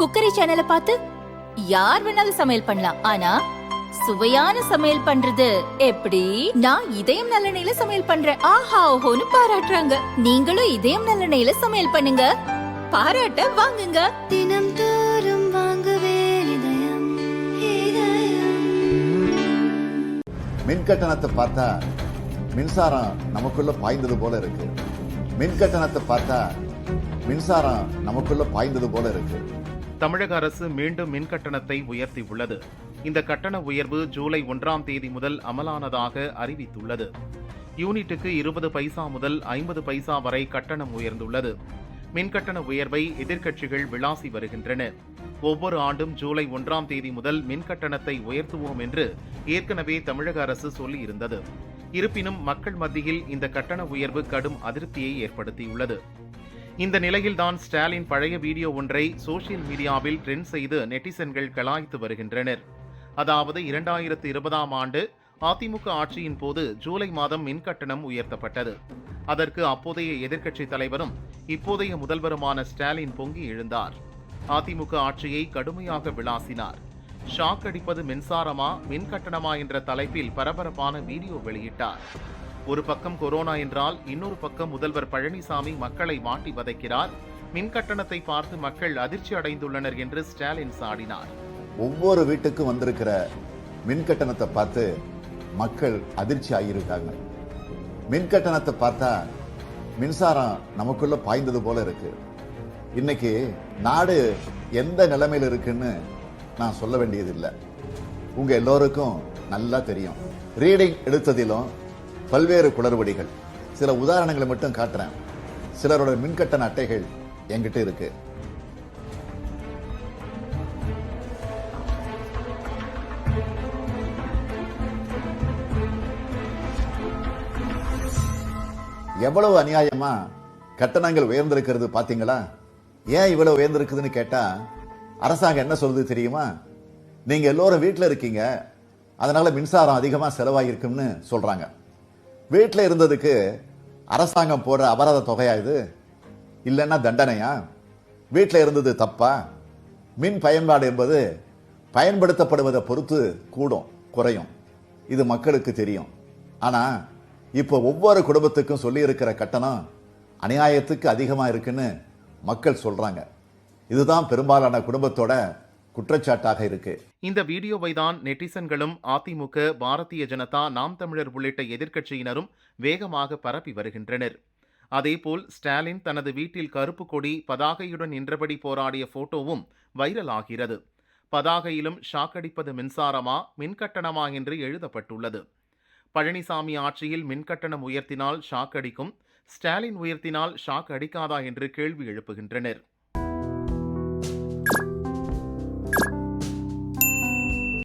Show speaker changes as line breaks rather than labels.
Cookery சேனலை பார்த்து யார் வேணாலும் சமையல் பண்ணலாம். ஆனா சுவையான சமையல் பண்றது எப்படி? நான் இதயம் நல்லெண்ணெயில சமையல் பண்றேன். ஆஹா ஓஹோன்னு பாராட்டுறாங்க. நீங்களும் இதயம் நல்லெண்ணெயில சமையல் பண்ணுங்க. பாராட்ட வாங்குங்க.
தினம் தோறும் வாங்குவே இதயம் இதயம்.
மின் கட்டணத்தை பார்த்தா மின்சாரம் நமக்குள்ள பாய்ந்தது போல இருக்கு. மின் கட்டணத்தை பார்த்தா மின்சாரம் நமக்குள்ள பாய்ந்தது போல இருக்கு.
தமிழக அரசு மீண்டும் மின் கட்டணத்தை உயர்த்தியுள்ளது. இந்த கட்டண உயர்வு ஜூலை ஒன்றாம் தேதி முதல் அமலானதாக அறிவித்துள்ளது. யூனிட்டுக்கு இருபது பைசா முதல் ஐம்பது பைசா வரை கட்டணம் உயர்ந்துள்ளது. மின் கட்டண உயர்வை எதிர்க்கட்சிகள் விளாசி வருகின்றன. ஒவ்வொரு ஆண்டும் ஜூலை ஒன்றாம் தேதி முதல் மின் கட்டணத்தை உயர்த்துவோம் என்று ஏற்கனவே தமிழக அரசு சொல்லியிருந்தது. இருப்பினும் மக்கள் மத்தியில் இந்த கட்டண உயர்வு கடும் அதிருப்தியை ஏற்படுத்தியுள்ளது. இந்த நிலையில்தான் ஸ்டாலின் பழைய வீடியோ ஒன்றை சோசியல் மீடியாவில் ட்ரெண்ட் செய்து நெட்டிசன்கள் கலாய்த்து வருகின்றனர். அதாவது இரண்டாயிரத்து இருபதாம் ஆண்டு அதிமுக ஆட்சியின் போது ஜூலை மாதம் மின் கட்டணம் உயர்த்தப்பட்டது. அதற்கு அப்போதைய எதிர்க்கட்சித் தலைவரும் இப்போதைய முதல்வருமான ஸ்டாலின் பொங்கி எழுந்தார். அதிமுக ஆட்சியை கடுமையாக விளாசினார். ஷாக் அடிப்பது மின்சாரமா மின் கட்டணமா என்ற தலைப்பில் பரபரப்பான வீடியோ வெளியிட்டார். ஒரு பக்கம் கொரோனா என்றால் இன்னொரு பக்கம் முதல்வர் பழனிசாமி மக்களை மாட்டி வதைக்கிறார். மின் கட்டணத்தை பார்த்து மக்கள் அதிர்ச்சி அடைந்துள்ளனர் என்று ஸ்டாலின் சாடினார்.
ஒவ்வொரு வீட்டுக்கும் வந்திருக்கிற மின் கட்டணத்தை பார்த்து மக்கள் அதிர்ச்சி ஆகியிருக்காங்க. மின் கட்டணத்தை பார்த்தா மின்சாரம் நமக்குள்ள பாய்ந்தது போல இருக்கு. இன்னைக்கு நாடு எந்த நிலைமையில் இருக்குன்னு நான் சொல்ல வேண்டியதில்லை. உங்க எல்லோருக்கும் நல்லா தெரியும். ரீடிங் எடுத்ததிலும் பல்வேறு குளறுபடிகள். சில உதாரணங்களை மட்டும் காட்டுறேன். சிலரோட மின்கட்டண அட்டைகள் என்கிட்ட இருக்கு. எவ்வளவு அநியாயமா கட்டணங்கள் உயர்ந்திருக்கிறது பாத்தீங்களா? ஏன் இவ்வளவு உயர்ந்திருக்குதுன்னு கேட்டா அரசாங்கம் என்ன சொல்லுது தெரியுமா? நீங்க எல்லோரும் வீட்டில் இருக்கீங்க. அதனால மின்சாரம் அதிகமாக செலவாகிருக்கும்னு சொல்றாங்க. வீட்டில் இருந்ததுக்கு அரசாங்கம் போடுற அபராத தொகையா இது? இல்லைன்னா தண்டனையா? வீட்டில் இருந்தது தப்பா? மின் பயன்பாடு என்பது பயன்படுத்தப்படுவதை பொறுத்து கூடும் குறையும். இது மக்களுக்கு தெரியும். ஆனால் இப்போ ஒவ்வொரு குடும்பத்துக்கும் சொல்லியிருக்கிற கட்டணம் அநியாயத்துக்கு அதிகமாக இருக்குன்னு மக்கள் சொல்கிறாங்க இதுதான் பெரும்பாலான குடும்பத்தோட குற்றச்சாட்டாக இருக்கு.
இந்த வீடியோவை தான் நெட்டிசன்களும் அதிமுக பாரதிய ஜனதா நாம் தமிழர் உள்ளிட்ட எதிர்க்கட்சியினரும் வேகமாக பரப்பி வருகின்றனர். அதேபோல் ஸ்டாலின் தனது வீட்டில் கருப்பு கொடி பதாகையுடன் நின்றபடி போராடிய போட்டோவும் வைரல் ஆகிறது பதாகையிலும் ஷாக் அடிப்பது மின்சாரமா மின்கட்டணமா என்று எழுதப்பட்டுள்ளது. பழனிசாமி ஆட்சியில் மின்கட்டணம் உயர்த்தினால் ஷாக் அடிக்கும் ஸ்டாலின் உயர்த்தினால் ஷாக் அடிக்காதா என்று கேள்வி எழுப்புகின்றனர்.